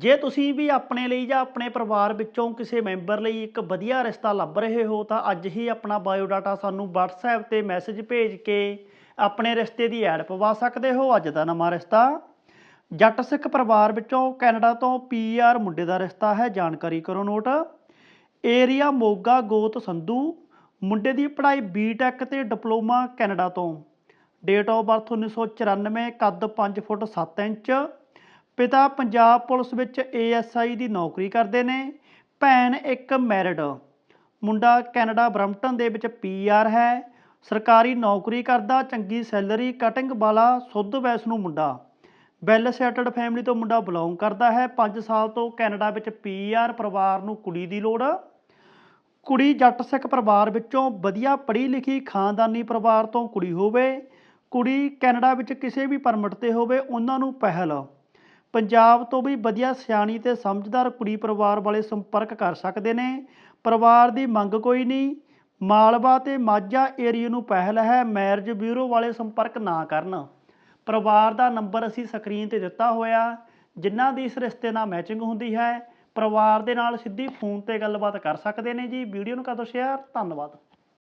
ਜੇ ਤੁਸੀਂ ਵੀ ਆਪਣੇ ਲਈ ਜਾਂ ਆਪਣੇ ਪਰਿਵਾਰ ਵਿੱਚੋਂ ਕਿਸੇ ਮੈਂਬਰ ਲਈ ਇੱਕ ਵਧੀਆ ਰਿਸ਼ਤਾ ਲੱਭ ਰਹੇ ਹੋ, ਤਾਂ ਅੱਜ ਹੀ ਆਪਣਾ ਬਾਇਓਡਾਟਾ ਸਾਨੂੰ WhatsApp ਤੇ ਮੈਸੇਜ ਭੇਜ ਕੇ ਆਪਣੇ ਰਿਸ਼ਤੇ ਦੀ ਐਡ ਪਵਾ ਸਕਦੇ ਹੋ। ਅੱਜ ਦਾ ਨਵਾਂ ਰਿਸ਼ਤਾ ਜੱਟ ਸਿੱਖ ਪਰਿਵਾਰ ਵਿੱਚੋਂ ਕੈਨੇਡਾ ਤੋਂ ਪੀਆਰ ਮੁੰਡੇ ਦਾ ਰਿਸ਼ਤਾ ਹੈ। ਜਾਣਕਾਰੀ ਕਰੋ ਨੋਟ। ਏਰੀਆ ਮੋਗਾ ਗੋਤ ਸੰਧੂ ਮੁੰਡੇ ਦੀ ਪੜ੍ਹਾਈ ਬੀਟੈਕ ਤੇ ਡਿਪਲੋਮਾ ਕੈਨੇਡਾ ਤੋਂ। ਡੇਟ ਆਫ ਬਰਥ 1994 ਕੱਦ 5 ਫੁੱਟ 7 ਇੰਚ। ਪਿਤਾ ਪੰਜਾਬ ਪੁਲਿਸ ਵਿੱਚ ਏਐਸਆਈ ਦੀ ਨੌਕਰੀ ਕਰਦੇ ਨੇ, ਭੈਣ ਇੱਕ ਮੈਰਿਡ। ਮੁੰਡਾ ਕੈਨੇਡਾ ਬਰਮਟਨ ਦੇ ਵਿੱਚ ਪੀਆਰ ਹੈ। ਸਰਕਾਰੀ ਨੌਕਰੀ ਕਰਦਾ, ਚੰਗੀ ਸੈਲਰੀ, ਕਟਿੰਗ ਵਾਲਾ, ਸੁੱਧ ਵੈਸ਼ਨੂੰ ਮੁੰਡਾ। ਵੈਲ ਸੈਟਲਡ ਫੈਮਿਲੀ ਤੋਂ ਮੁੰਡਾ ਬਿਲੋਂਗ ਕਰਦਾ ਹੈ। 5 ਸਾਲ ਤੋਂ ਕੈਨੇਡਾ ਵਿੱਚ ਪੀਆਰ ਪਰਿਵਾਰ ਨੂੰ ਕੁੜੀ ਦੀ ਲੋੜ। ਕੁੜੀ ਜੱਟ ਸਿੱਖ ਪਰਿਵਾਰ ਵਿੱਚੋਂ ਵਧੀਆ ਪੜ੍ਹੀ ਲਿਖੀ ਖਾਨਦਾਨੀ ਪਰਿਵਾਰ ਤੋਂ ਕੁੜੀ ਹੋਵੇ। ਕੁੜੀ ਕੈਨੇਡਾ ਵਿੱਚ ਕਿਸੇ ਵੀ ਪਰਮਿਟ ਤੇ ਹੋਵੇ, ਉਹਨਾਂ ਨੂੰ ਪਹਿਲ। ਪੰਜਾਬ ਤੋਂ ਵੀ ਵਧੀਆ ਸਿਆਣੀ ਤੇ ਸਮਝਦਾਰ ਕੁੜੀ ਪਰਿਵਾਰ ਵਾਲੇ ਸੰਪਰਕ ਕਰ ਸਕਦੇ ਨੇ। ਪਰਿਵਾਰ ਦੀ ਮੰਗ ਕੋਈ ਨਹੀਂ। ਮਾਲਵਾ ਤੇ ਮਾਝਾ ਏਰੀਆ ਨੂੰ ਪਹਿਲ ਹੈ ਮੈਰਿਜ ਬਿਊਰੋ ਵਾਲੇ ਸੰਪਰਕ ਨਾ ਕਰਨ। ਪਰਿਵਾਰ ਦਾ ਨੰਬਰ ਅਸੀਂ ਸਕਰੀਨ ਤੇ ਦਿੱਤਾ ਹੋਇਆ। ਜਿਨ੍ਹਾਂ ਦੀ ਇਸ ਰਿਸ਼ਤੇ ਨਾਲ ਮੈਚਿੰਗ ਹੁੰਦੀ ਹੈ। ਪਰਿਵਾਰ ਦੇ ਨਾਲ ਸਿੱਧੀ ਫੋਨ ਤੇ ਗੱਲਬਾਤ ਕਰ ਸਕਦੇ ਨੇ ਜੀ। ਵੀਡੀਓ ਨੂੰ ਕਰ ਦਿਓ ਸ਼ੇਅਰ ਧੰਨਵਾਦ।